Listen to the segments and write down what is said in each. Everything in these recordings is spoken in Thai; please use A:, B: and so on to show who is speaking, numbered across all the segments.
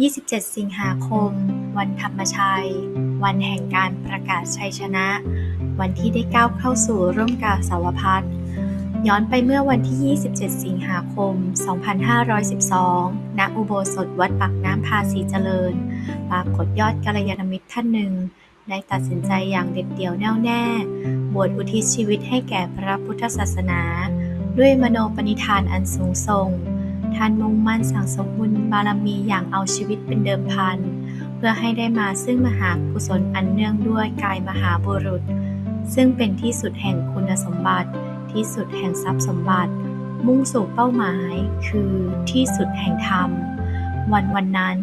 A: 27 สิงหาคม วันธรรมชัย วันแห่งการประกาศชัยชนะ วันที่ได้ก้าวเข้าสู่ร่มกาสาวพัฒน์ย้อนไปเมื่อวันที่ 27 สิงหาคม 2512 ณ อุโบสถวัดปากน้ำภาษีเจริญ ปรากฏยอดกัลยาณมิตรท่านหนึ่ง ได้ตัดสินใจอย่างเด็ดเดี่ยวแน่วแน่ บวชอุทิศชีวิตให้แก่พระพุทธศาสนา ด้วยมโนปณิธานอันสูงส่ง ท่านมุ่งมั่นสั่งสมบุญบารมีอย่างเอาชีวิตเป็นเดิมพัน เพื่อให้ได้มาซึ่งมหากุศลอันเนื่องด้วยกายมหาบุรุษ ซึ่งเป็นที่สุดแห่งคุณสมบัติ ที่สุดแห่งทรัพย์สมบัติ มุ่งสู่เป้าหมายคือที่สุดแห่งธรรม วันวันนั้น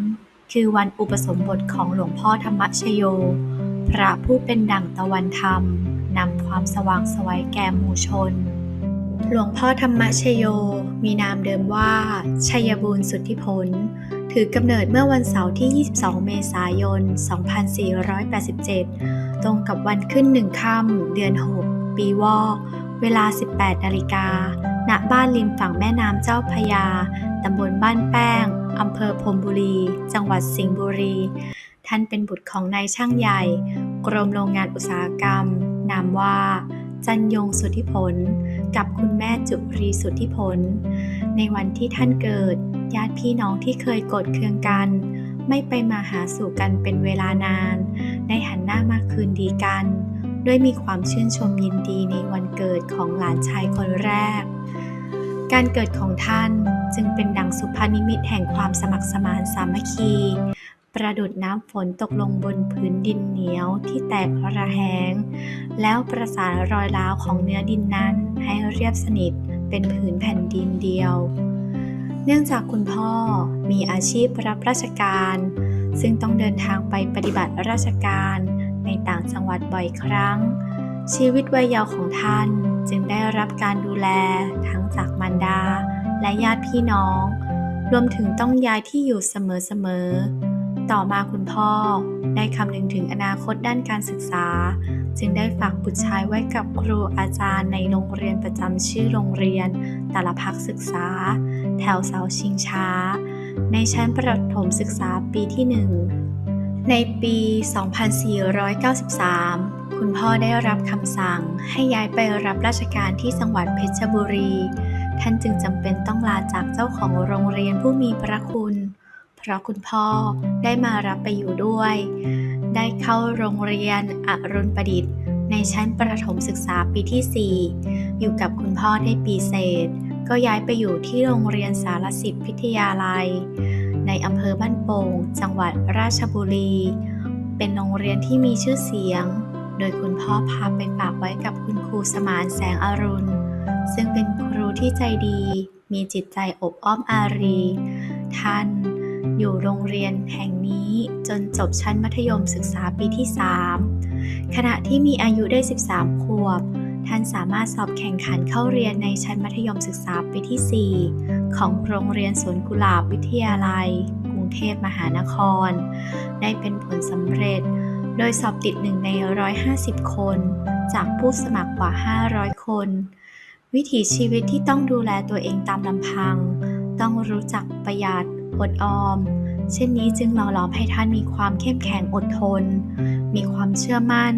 A: คือวันอุปสมบทของหลวงพ่อธรรมชโย พระผู้เป็นดั่งตะวันธรรมนำความสว่างสวัยแก่หมู่ชน หลวงพ่อธรรมชโย มีนามเดิมว่า ชัยบูรณ์สุทธิพล ถือกำเนิดเมื่อวันเสาร์ที่ 22 เมษายน 2487 ตรงกับวันขึ้นหนึ่งค่ำเดือน 6 ปีวอก เวลา 18 นาฬิกา ณ บ้านริมฝั่งแม่น้ำเจ้าพยา ตำบลบ้านแป้ง อำเภอพรมบุรี จังหวัดสิงห์บุรี ท่านเป็นบุตรของนายช่างใหญ่ กรมโรงงานอุตสาหกรรม นามว่า จันยงสุทธิผล กับคุณแม่จุรีสุทธิผลในวันที่ท่านเกิด ญาติพี่น้องที่เคยกดเคืองกัน ไม่ไปมาหาสู่กันเป็นเวลานาน ได้หันหน้ามาคืนดีกัน ด้วยมีความชื่นชมยินดีในวันเกิดของหลานชายคนแรก การเกิดของท่านจึงเป็นดังสุภานิมิตแห่งความสมัครสมานสามัคคี ประดุดน้ำฝนตกลงบนพื้นดินเหนียวที่แตกระแหง แล้วประสานรอยร้าวของเนื้อดินนั้นให้เรียบสนิทเป็นผืนแผ่นดินเดียว เนื่องจากคุณพ่อมีอาชีพรับราชการ ซึ่งต้องเดินทางไปปฏิบัติราชการในต่างจังหวัดบ่อยครั้ง ชีวิตวัยเยาว์ของท่านจึงได้รับการดูแลทั้งจากมารดาและญาติพี่น้อง รวมถึงต้องย้ายที่อยู่เสมอๆ ต่อมาคุณพ่อได้คำนึงถึงอนาคตด้านการศึกษา จึงได้ฝากบุตรชายไว้กับครูอาจารย์ในโรงเรียนประจำชื่อโรงเรียนตาลพักศึกษา แถวเสาชิงช้า ในชั้นประถมศึกษาปีที่หนึ่งในปี 2493 คุณพ่อได้รับคำสั่งให้ย้ายไปรับราชการที่จังหวัดเพชรบุรี ท่านจึงจำเป็นต้องลาจากเจ้าของโรงเรียนผู้มีพระคุณ เพราะคุณพ่อได้มารับไปอยู่ด้วย ได้เข้าโรงเรียนอรุณประดิษฐ์ ในชั้นประถมศึกษาปีที่ 4 อยู่กับคุณพ่อได้ปีเศษ ก็ย้ายไปอยู่ที่โรงเรียนสารสิทธิพิทยาลัย ในอำเภอบ้านโป่ง จังหวัดราชบุรี เป็นโรงเรียนที่มีชื่อเสียง โดยคุณพ่อพาไปฝากไว้กับคุณครูสมานแสงอรุณ ซึ่งเป็นครูที่ใจดี มีจิตใจอบอ้อมอารี ท่าน อยู่โรงเรียนแห่งนี้จนจบชั้นมัธยมศึกษาปีที่ 3 ขณะที่มีอายุได้ 13 ขวบ ท่านสามารถสอบแข่งขันเข้าเรียนในชั้นมัธยมศึกษาปีที่ 4 ของโรงเรียนสวนกุหลาบวิทยาลัย กรุงเทพมหานคร ได้เป็นผลสำเร็จ โดยสอบติดหนึ่งใน 150 คน จากผู้สมัครกว่า 500 คน วิถีชีวิตที่ต้องดูแลตัวเองตามลำพัง ต้องรู้จักประหยัด อดออม เช่นนี้จึงหล่อหลอมให้ท่านมีความเข้มแข็งอดทน มีความเชื่อมั่น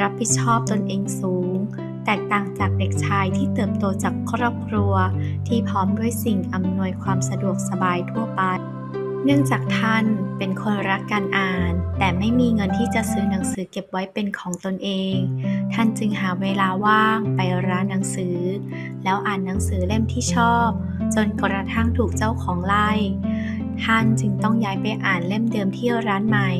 A: รับผิดชอบตนเองสูง แตกต่างจากเด็กชายที่เติบโตจากครอบครัว ที่พร้อมด้วยสิ่งอำนวยความสะดวกสบายทั่วไป เนื่องจากท่านเป็นคนรักการอ่าน แต่ไม่มีเงินที่จะซื้อหนังสือเก็บไว้เป็นของตนเอง ท่านจึงหาเวลาว่างไปร้านหนังสือ แล้วอ่านหนังสือเล่มที่ชอบ จนกระทั่งถูกเจ้าของไล่ ท่านจึงต้องย้ายไปอ่านเล่มเดิมที่ร้านใหม่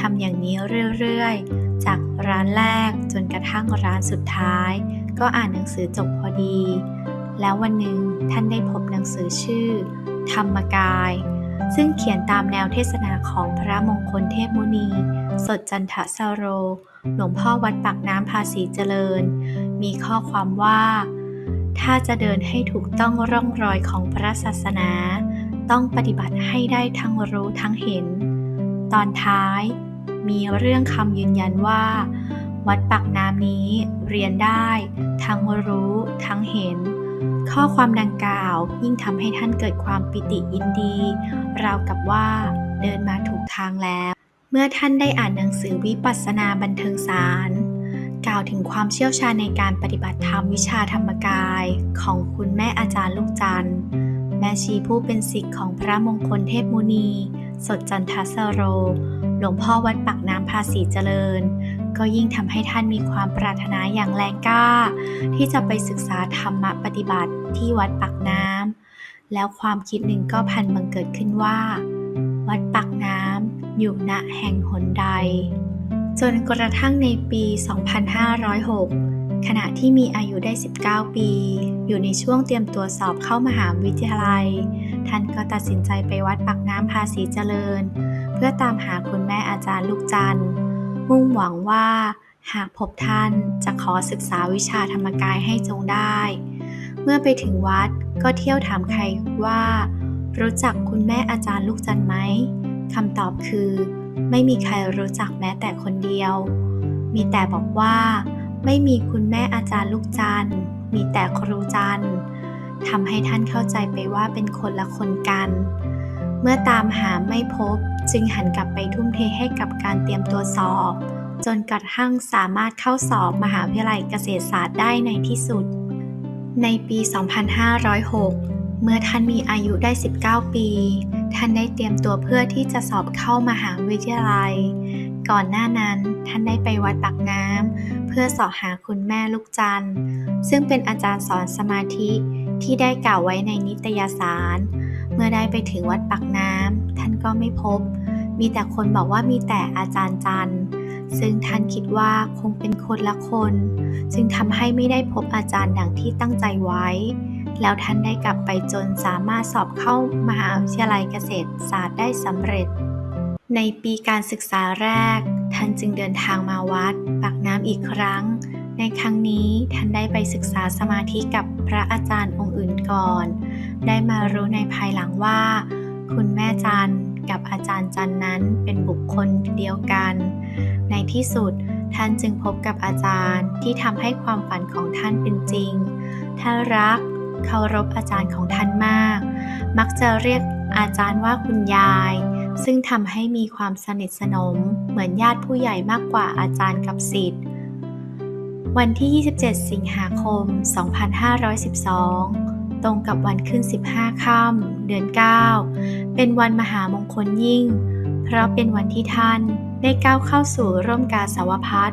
A: ทำอย่างนี้เรื่อยๆ จากร้านแรกจนกระทั่งร้านสุดท้าย ก็อ่านหนังสือจบพอดี แล้ววันหนึ่งท่านได้พบหนังสือชื่อ ธรรมกาย ซึ่งเขียนตามแนวเทศนาของพระมงคลเทพมุนี สดจันทสโร หลวงพ่อวัดปากน้ำภาษีเจริญ มีข้อความว่า ถ้าจะเดินให้ถูกต้องร่องรอยของพระศาสนา ต้องปฏิบัติให้ได้ทั้งรู้ทั้งเห็น ตอนท้ายมีเรื่องคำยืนยันว่า วัดปากน้ำนี้เรียนได้ ทั้งรู้ทั้งเห็น ข้อความดังกล่าวยิ่งทำให้ท่านเกิดความปิติยินดี ราวกับว่าเดินมาถูกทางแล้ว เมื่อท่านได้อ่านหนังสือวิปัสสนาบันเทิงสารกล่าวถึงความเชี่ยวชาญในการปฏิบัติธรรมวิชาธรรมกาย ของคุณแม่อาจารย์ลูกจันทร์ ม่ชีผู้เป็นศิษย์ของพระมงคลเทพมุนี สดจันทสโร หลวงพ่อวัดปากน้ำภาษีเจริญ ก็ยิ่งทำให้ท่านมีความปรารถนาอย่างแรงกล้า ที่จะไปศึกษาธรรมปฏิบัติที่วัดปากน้ำแล้วความคิดหนึ่งก็พันบังเกิดขึ้นว่า วัดปากน้ำอยู่ณแห่งหนใด จนกระทั่งในปี 2506 ขณะที่มีอายุได้ 19 ปี อยู่ในช่วงเตรียมตัวสอบเข้ามหาวิทยาลัย ท่านก็ตัดสินใจไปวัดปากน้ำภาษีเจริญ เพื่อตามหาคุณแม่อาจารย์ลูกจันทร์ มุ่งหวังว่า หากพบท่านจะขอศึกษาวิชาธรรมกายให้จงได้ เมื่อไปถึงวัดก็เที่ยวถามใครว่า รู้จักคุณแม่อาจารย์ลูกจันทร์ไหมคำตอบคือ ไม่มีใครรู้จักแม้แต่คนเดียว มีแต่บอกว่า ไม่มีคุณแม่อาจารย์ลูกจันมีแต่ครูจันทำให้ท่านเข้าใจไปว่าเป็นคนละคนกัน เมื่อตามหาไม่พบจึงหันกลับไปทุ่มเทให้กับการเตรียมตัวสอบ จนกระทั่งสามารถเข้าสอบมหาวิทยาลัยเกษตรศาสตร์ได้ในที่สุด ในปี 2506 เมื่อท่านมีอายุได้ 19 ปี ท่านได้เตรียมตัวเพื่อที่จะสอบเข้ามหาวิทยาลัย ก่อนหน้านั้นท่านได้ไปวัดปากน้ำ พื่อสอบหาคุณแม่ลูกจันทร์ ซึ่งเป็นอาจารย์สอนสมาธิที่ได้กล่าวไว้ในนิตยสาร เมื่อได้ไปถึงวัดปากน้ำท่านก็ไม่พบ มีแต่คนบอกว่ามีแต่อาจารย์จันทร์ ซึ่งท่านคิดว่าคงเป็นคนละคน จึงทำให้ไม่ได้พบอาจารย์ดังที่ตั้งใจไว้ แล้วท่านได้กลับไปจนสามารถสอบเข้ามหาวิทยาลัยเกษตรศาสตร์ได้สำเร็จ ในปีการศึกษาแรก จึงเดินทางมาวัดปากน้ำอีกครั้ง ในครั้งนี้ท่านได้ไปศึกษาสมาธิกับพระอาจารย์องค์อื่นก่อน ได้มารู้ในภายหลังว่า คุณแม่จันกับอาจารย์จันนั้นเป็นบุคคลเดียวกัน ในที่สุดท่านจึงพบกับอาจารย์ที่ทำให้ความฝันของท่านเป็นจริง ท่านรักเคารพอาจารย์ของท่านมาก มักจะเรียกอาจารย์ว่าคุณยาย ซึ่งทำให้มีความสนิทสนม เหมือนญาติผู้ใหญ่มากกว่าอาจารย์กับศิษย์วันที่ 27 สิงหาคม 2512 ตรงกับวันขึ้น 15 ค่ำเดือน 9 เป็นวันมหามงคลยิ่ง เพราะเป็นวันที่ท่านได้ก้าวเข้าสู่ร่มกาสาวพัฒ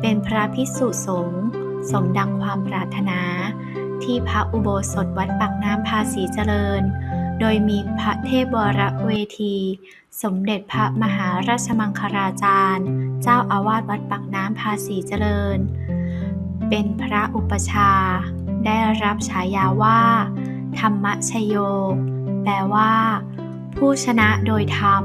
A: เป็นพระพิสุสงฆ์สมดังความปรารถนา ที่พระอุโบสถวัดปากน้ำภาษีเจริญ โดยมีพระเทพวรเวที สมเด็จพระมหาราชมังคลาจารย์ เจ้าอาวาสวัดปากน้ำภาษีเจริญ เป็นพระอุปชา ได้รับฉายาว่า ธรรมชโย แปลว่า ผู้ชนะโดยธรรม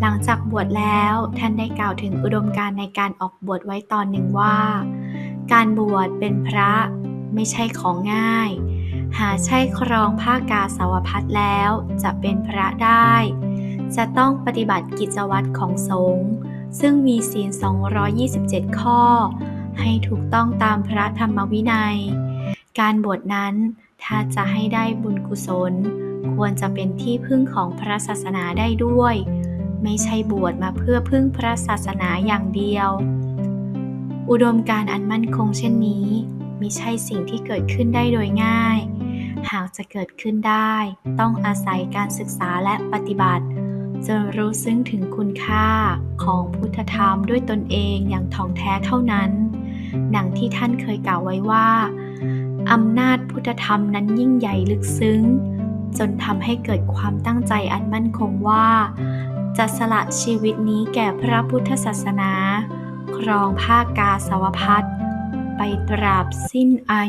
A: หลังจากบวชแล้วท่านได้กล่าวถึงอุดมการในการออกบวชไว้ตอนหนึ่งว่า การบวชเป็นพระไม่ใช่ของง่าย หาใช่ครองผ้ากาสาวพัดแล้วจะเป็นพระได้ จะต้องปฏิบัติกิจวัตรของสงฆ์ซึ่งมีศีล 227 ข้อ ให้ถูกต้องตามพระธรรมวินัย การบวชนั้นถ้าจะให้ได้บุญกุศล ควรจะเป็นที่พึ่งของพระศาสนาได้ด้วย ไม่ใช่บวชมาเพื่อพึ่งพระศาสนาอย่างเดียว อุดมการอันมั่นคงเช่นนี้มิใช่สิ่งที่เกิดขึ้นได้โดยง่าย หากจะเกิดขึ้นได้ ต้องอาศัยการศึกษาและปฏิบัติจนรู้ซึ้งถึงคุณค่าของพุทธธรรมด้วยตนเองอย่างท่องแท้เท่านั้น ดังที่ท่านเคยกล่าวไว้ว่าอำนาจพุทธธรรมนั้นยิ่งใหญ่ลึกซึ้ง จนทำให้เกิดความตั้งใจอันมั่นคงว่า จะสละชีวิตนี้แก่พระพุทธศาสนา ครองผ้ากาสาวพัดไปตราบสิ้นอายุ